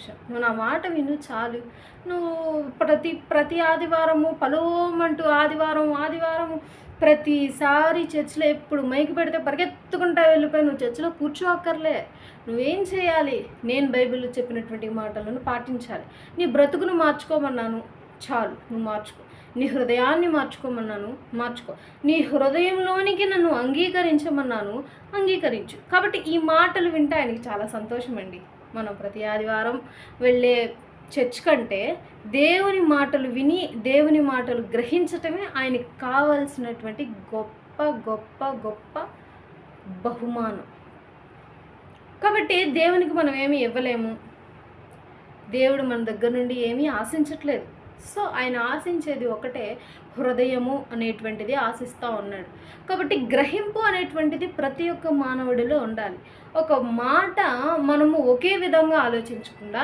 సంతోషం. నువ్వు నా మాట విను చాలు. నువ్వు ప్రతి ప్రతి ఆదివారము పలోమంటూ ఆదివారం ఆదివారం ప్రతిసారి చర్చిలో ఎప్పుడు మైకి పెడితే పరిగెత్తుకుంటా వెళ్ళిపోయి నువ్వు చర్చిలో కూర్చోక్కర్లే నువ్వేం చేయాలి? నేను బైబిల్లో చెప్పినటువంటి మాటలను పాటించాలి. నీ బ్రతుకును మార్చుకోమన్నాను. చాలు నువ్వు మార్చుకో. నీ హృదయాన్ని మార్చుకోమన్నాను. మార్చుకో. నీ హృదయంలోనికి నన్ను అంగీకరించమన్నాను. అంగీకరించు. కాబట్టి ఈ మాటలు వింటే ఆయనకి చాలా సంతోషం అండి మనం ప్రతి ఆదివారం వెళ్ళే చర్చ్ కంటే దేవుని మాటలు విని దేవుని మాటలు గ్రహించటమే ఆయనకి కావలసినటువంటి గొప్ప గొప్ప గొప్ప బహుమానం. కాబట్టి దేవునికి మనం ఏమి ఇవ్వలేము. దేవుడు మన దగ్గర నుండి ఏమీ ఆశించట్లేదు. సో ఆయన ఆశించేది ఒకటే హృదయము అనేటువంటిది ఆశిస్తూ ఉన్నాడు. కాబట్టి గ్రహింపు అనేటువంటిది ప్రతి ఒక్క మానవుడిలో ఉండాలి. ఒక మాట మనము ఒకే విధంగా ఆలోచించకుండా